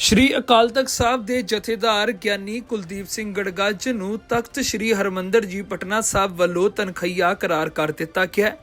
ਸ਼੍ਰੀ ਅਕਾਲ ਤਖਤ ਸਾਹਿਬ ਦੇ ਜਥੇਦਾਰ ਗਿਆਨੀ ਕੁਲਦੀਪ ਸਿੰਘ ਗੜਗੱਜ ਨੂੰ ਤਖਤ ਸ਼੍ਰੀ ਹਰਮੰਦਰ ਜੀ ਪਟਨਾ ਸਾਹਿਬ ਵੱਲੋਂ ਤਨਖਈਆ ਕਰਾਰ ਕਰ ਦਿੱਤਾ ਗਿਆ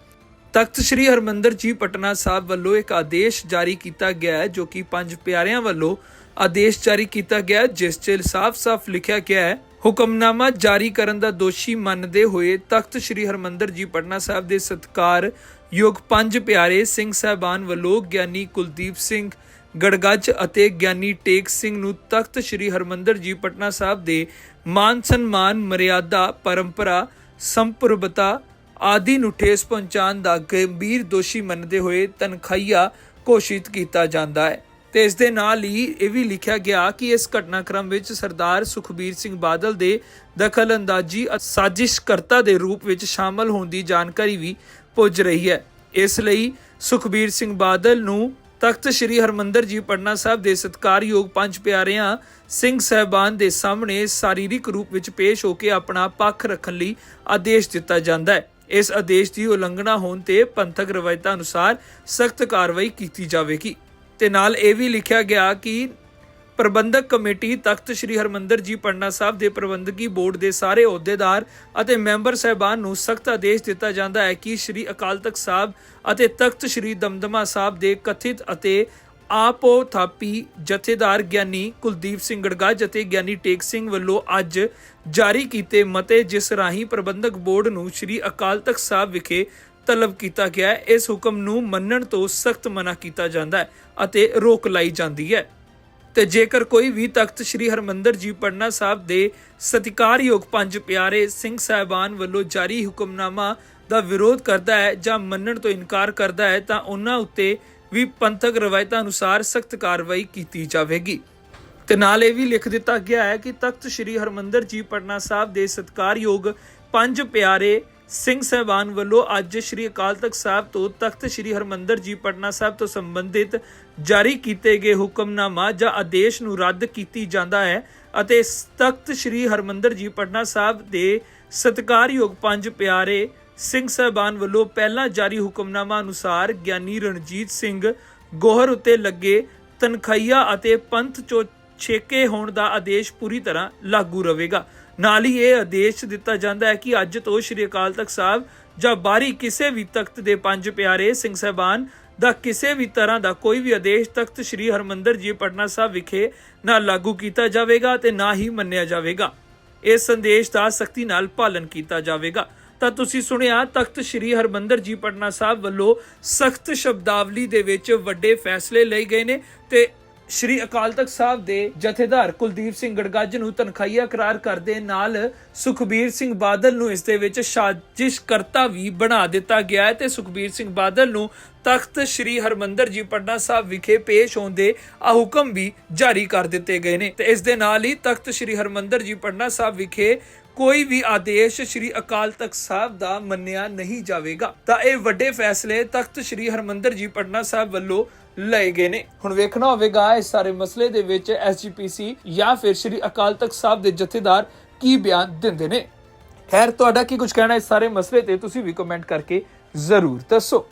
ਤਖਤ ਸ਼੍ਰੀ ਹਰਮੰਦਰ ਜੀ ਪਟਨਾ ਸਾਹਿਬ ਵੱਲੋਂ ਇੱਕ ਆਦੇਸ਼ ਜਾਰੀ ਕੀਤਾ ਗਿਆ ਹੈ, ਜੋ ਕਿ ਪੰਜ ਪਿਆਰਿਆਂ ਵੱਲੋਂ ਆਦੇਸ਼ ਜਾਰੀ ਕੀਤਾ ਗਿਆ ਜਿਸ 'ਚ ਸਾਫ਼-ਸਾਫ਼ ਲਿਖਿਆ ਗਿਆ ਹੈ, ਹੁਕਮਨਾਮਾ ਜਾਰੀ ਕਰਨ ਦਾ ਦੋਸ਼ੀ ਮੰਨਦੇ ਹੋਏ ਤਖਤ ਸ਼੍ਰੀ ਹਰਮੰਦਰ ਜੀ ਪਟਨਾ ਸਾਹਿਬ ਦੇ ਸਤਕਾਰ ਯੋਗ ਪੰਜ ਪਿਆਰੇ ਸਿੰਘ ਸਾਹਿਬਾਨ ਵੱਲੋਂ ਗਿਆਨੀ ਕੁਲਦੀਪ ਸਿੰਘ ਗੜਗੱਜ ਅਤੇ ਗਿਆਨੀ ਟੇਕ ਸਿੰਘ ਨੂੰ ਤਖਤ ਸ੍ਰੀ ਹਰਮੰਦਰ ਜੀ, ਪਟਨਾ ਸਾਹਿਬ ਦੇ ਮਾਨ ਸਨਮਾਨ, ਮਰਿਆਦਾ, ਪਰੰਪਰਾ ਸੰਪਰਬਤਾ ਆਦਿ ਨੂੰ ਠੇਸ ਪਹੁੰਚਾਉਣ ਦਾ ਗੰਭੀਰ ਦੋਸ਼ੀ ਮੰਨਦੇ ਹੋਏ ਤਨਖਈਆ ਘੋਸ਼ਿਤ ਕੀਤਾ ਜਾਂਦਾ ਹੈ। ਤੇ ਇਸ ਦੇ ਨਾਲ ਹੀ ਇਹ ਵੀ ਲਿਖਿਆ ਗਿਆ ਕਿ ਇਸ ਘਟਨਾਕ੍ਰਮ ਵਿੱਚ ਸਰਦਾਰ ਸੁਖਬੀਰ ਸਿੰਘ ਬਾਦਲ ਦੇ ਦਖਲਅੰਦਾਜ਼ੀ ਅਤੇ ਸਾਜ਼ਿਸ਼ਕਰਤਾ ਦੇ ਰੂਪ ਵਿੱਚ ਸ਼ਾਮਲ ਹੋਣ ਦੀ ਜਾਣਕਾਰੀ ਵੀ ਪੁੱਜ ਰਹੀ ਹੈ। ਇਸ ਲਈ ਸੁਖਬੀਰ ਸਿੰਘ ਬਾਦਲ ਨੂੰ ਤਖਤ ਸ੍ਰੀ ਹਰਮੰਦਰ ਜੀ ਪਟਨਾ ਸਾਹਿਬ ਦੇ ਸਤਕਾਰਯੋਗ ਪੰਜ ਪਿਆਰਿਆਂ, ਸਿੰਘ ਸਹਿਬਾਨ ਦੇ ਸਾਹਮਣੇ ਸਰੀਰਕ ਰੂਪ ਵਿੱਚ ਪੇਸ਼ ਹੋ ਕੇ ਆਪਣਾ ਪੱਖ ਰੱਖਣ ਲਈ ਆਦੇਸ਼ ਦਿੱਤਾ ਜਾਂਦਾ ਹੈ। ਇਸ ਆਦੇਸ਼ ਦੀ ਉਲੰਘਣਾ ਹੋਣ ਤੇ ਪੰਥਕ ਰਵਾਇਤਾਂ ਅਨੁਸਾਰ ਸਖਤ ਕਾਰਵਾਈ ਕੀਤੀ ਜਾਵੇਗੀ। ਤੇ ਨਾਲ ਇਹ ਵੀ ਲਿਖਿਆ ਗਿਆ ਕਿ ਪ੍ਰਬੰਧਕ ਕਮੇਟੀ ਤਖਤ ਸ੍ਰੀ ਹਰਮੰਦਰ ਜੀ ਪਟਨਾ ਸਾਹਿਬ ਦੇ ਪ੍ਰਬੰਧਕੀ ਬੋਰਡ ਦੇ ਸਾਰੇ ਅਹੁਦੇਦਾਰ ਅਤੇ ਮੈਂਬਰ ਸਹਿਬਾਨ ਨੂੰ ਸਖਤ ਆਦੇਸ਼ ਦਿੱਤਾ ਜਾਂਦਾ ਹੈ ਕਿ ਸ੍ਰੀ ਅਕਾਲ ਤਖਤ ਸਾਹਿਬ ਅਤੇ ਤਖਤ ਸ੍ਰੀ ਦਮਦਮਾ ਸਾਹਿਬ ਦੇ ਕਥਿਤ ਅਤੇ ਆਪੋ ਥਾਪੀ ਜਥੇਦਾਰ ਗਿਆਨੀ ਕੁਲਦੀਪ ਸਿੰਘ ਗੜਗੱਜ ਅਤੇ ਗਿਆਨੀ ਟੇਕ ਸਿੰਘ ਵੱਲੋਂ ਅੱਜ ਜਾਰੀ ਕੀਤੇ ਮਤੇ ਜਿਸ ਰਾਹੀਂ ਪ੍ਰਬੰਧਕ ਬੋਰਡ ਨੂੰ ਸ੍ਰੀ ਅਕਾਲ ਤਖਤ ਸਾਹਿਬ ਵਿਖੇ ਤਲਬ ਕੀਤਾ ਗਿਆ ਹੈ। ਇਸ ਹੁਕਮ ਨੂੰ ਮੰਨਣ ਤੋਂ ਸਖਤ ਮਨਾ ਕੀਤਾ ਜਾਂਦਾ ਹੈ ਅਤੇ ਰੋਕ ਲਾਈ ਜਾਂਦੀ ਹੈ। ਤੇ ਜੇਕਰ ਕੋਈ ਵੀ ਤਖਤ ਸ੍ਰੀ ਹਰਮੰਦਰ ਜੀ ਪਟਨਾ ਸਾਹਿਬ ਦੇ ਸਤਿਕਾਰਯੋਗ ਪੰਜ ਪਿਆਰੇ ਸਿੰਘ ਸਾਹਿਬਾਨ ਵੱਲੋਂ ਜਾਰੀ ਹੁਕਮਨਾਮਾ ਦਾ ਵਿਰੋਧ ਕਰਦਾ ਹੈ ਜਾਂ ਮੰਨਣ ਤੋਂ ਇਨਕਾਰ ਕਰਦਾ ਹੈ, ਤਾਂ ਉਹਨਾਂ ਉੱਤੇ ਵੀ ਪੰਥਕ ਰਵਾਇਤਾਂ ਅਨੁਸਾਰ ਸਖਤ ਕਾਰਵਾਈ ਕੀਤੀ ਜਾਵੇਗੀ। ਤੇ ਨਾਲ ਇਹ ਵੀ ਲਿਖ ਦਿੱਤਾ ਗਿਆ ਹੈ ਕਿ ਤਖਤ ਸ੍ਰੀ ਹਰਮੰਦਰ ਜੀ ਪਟਨਾ ਸਾਹਿਬ ਦੇ ਸਤਿਕਾਰਯੋਗ ਪੰਜ ਪਿਆਰੇ ਸਿੰਘ ਸਹਿਬਾਨ ਵੱਲੋਂ ਅੱਜ ਸ੍ਰੀ ਅਕਾਲ ਤਖਤ ਸਾਹਿਬ ਤੋਂ ਤਖਤ ਸ੍ਰੀ ਹਰਮੰਦਰ ਜੀ ਪਟਨਾ ਸਾਹਿਬ ਤੋਂ ਸੰਬੰਧਿਤ ਜਾਰੀ ਕੀਤੇ ਗਏ ਹੁਕਮਨਾਮਾ ਜਾਂ ਆਦੇਸ਼ ਨੂੰ ਰੱਦ ਕੀਤੀ ਜਾਂਦਾ ਹੈ ਅਤੇ ਤਖਤ ਸ੍ਰੀ ਹਰਮੰਦਰ ਜੀ ਪਟਨਾ ਸਾਹਿਬ ਦੇ ਸਤਕਾਰਯੋਗ ਪੰਜ ਪਿਆਰੇ ਸਿੰਘ ਸਹਿਬਾਨ ਵੱਲੋਂ ਪਹਿਲਾਂ ਜਾਰੀ ਹੁਕਮਨਾਮਾ ਅਨੁਸਾਰ ਗਿਆਨੀ ਰਣਜੀਤ ਸਿੰਘ ਗੋਹਰ ਉੱਤੇ ਲੱਗੇ ਤਨਖਈਆ ਅਤੇ ਪੰਥ ਚੋਂ ਛੇਕੇ ਹੋਣ ਦਾ ਆਦੇਸ਼ ਪੂਰੀ ਤਰ੍ਹਾਂ ਲਾਗੂ ਰਹੇਗਾ ਨਾਲ ਹੀ ਇਹ ਆਦੇਸ਼ ਦਿੱਤਾ ਜਾਂਦਾ ਹੈ ਕਿ ਅੱਜ ਤੋਂ ਸ੍ਰੀ ਅਕਾਲ ਤਖਤ ਸਾਹਿਬ ਜਾਂ ਬਾਰੀ ਕਿਸੇ ਵੀ ਤਖਤ ਦੇ ਪੰਜ ਪਿਆਰੇ ਸਿੰਘ ਸਹਿਬਾਨ ਦਾ ਕਿਸੇ ਵੀ ਤਰ੍ਹਾਂ ਦਾ ਕੋਈ ਵੀ ਆਦੇਸ਼ ਤਖਤ ਸ੍ਰੀ ਹਰਮੰਦਰ ਜੀ ਪਟਨਾ ਸਾਹਿਬ ਵਿਖੇ ਨਾ ਲਾਗੂ ਕੀਤਾ ਜਾਵੇਗਾ ਤੇ ਨਾ ਹੀ ਮੰਨਿਆ ਜਾਵੇਗਾ। ਇਸ ਸੰਦੇਸ਼ ਦਾ ਸਖਤੀ ਨਾਲ ਪਾਲਣ ਕੀਤਾ ਜਾਵੇਗਾ। ਤਾਂ ਤੁਸੀਂ ਸੁਣਿਆ, ਤਖਤ ਸ੍ਰੀ ਹਰਮੰਦਰ ਜੀ ਪਟਨਾ ਸਾਹਿਬ ਵੱਲੋਂ ਸਖਤ ਸ਼ਬਦਾਵਲੀ ਦੇ ਵਿੱਚ ਵੱਡੇ ਫੈਸਲੇ ਲਏ ਗਏ ਨੇ ਤੇ ਸ਼੍ਰੀ ਅਕਾਲ ਤਖਤ ਸਾਹਿਬ ਦੇ ਜਥੇਦਾਰ ਕੁਲਦੀਪ ਸਿੰਘ ਗੜਗੱਜ ਨੂੰ ਤਨਖਾਹੀਆ ਕਰਾਰ ਕਰਦੇ ਨਾਲ ਸੁਖਬੀਰ ਸਿੰਘ ਬਾਦਲ ਨੂੰ ਇਸ ਦੇ ਵਿੱਚ ਸਾਜ਼ਿਸ਼ਕਰਤਾ ਵੀ ਬਣਾ ਦਿੱਤਾ ਗਿਆ ਹੈ ਤੇ ਸੁਖਬੀਰ ਸਿੰਘ ਬਾਦਲ ਨੂੰ ਤਖਤ ਸ੍ਰੀ ਹਰਮੰਦਰ ਜੀ ਪਟਨਾ ਸਾਹਿਬ ਵਿਖੇ ਪੇਸ਼ ਹੋਣ ਦੇ ਆ ਹੁਕਮ ਵੀ ਜਾਰੀ ਕਰ ਦਿੱਤੇ ਗਏ ਨੇ ਤੇ ਇਸ ਦੇ ਨਾਲ ਹੀ ਤਖਤ ਸ੍ਰੀ ਹਰਮੰਦਰ ਜੀ ਪਟਨਾ ਸਾਹਿਬ ਵਿਖੇ ਕੋਈ ਵੀ ਆਦੇਸ਼ ਸ੍ਰੀ ਅਕਾਲ ਤਖਤ ਸਾਹਿਬ ਦਾ ਮੰਨਿਆ ਨਹੀਂ ਜਾਵੇਗਾ। ਤਾਂ ਇਹ ਵੱਡੇ ਫੈਸਲੇ ਤਖਤ ਸ੍ਰੀ ਹਰਮੰਦਰ ਜੀ ਪਟਨਾ ਸਾਹਿਬ ਵੱਲੋਂ ਲਏ ਗਏ ਨੇ। ਹੁਣ ਵੇਖਣਾ ਹੋਵੇਗਾ ਇਸ ਸਾਰੇ ਮਸਲੇ ਦੇ ਵਿੱਚ ਐਸਜੀਪੀਸੀ ਜਾਂ ਫਿਰ ਸ੍ਰੀ ਅਕਾਲ ਤਖਤ ਸਾਹਿਬ ਦੇ ਜਥੇਦਾਰ ਕੀ ਬਿਆਨ ਦਿੰਦੇ ਨੇ। ਖੈਰ, ਤੁਹਾਡਾ ਕੀ ਕੁਝ ਕਹਿਣਾ ਇਸ ਸਾਰੇ ਮਸਲੇ ਤੇ ਤੁਸੀਂ ਵੀ ਕਮੈਂਟ ਕਰਕੇ ਜ਼ਰੂਰ ਦੱਸੋ।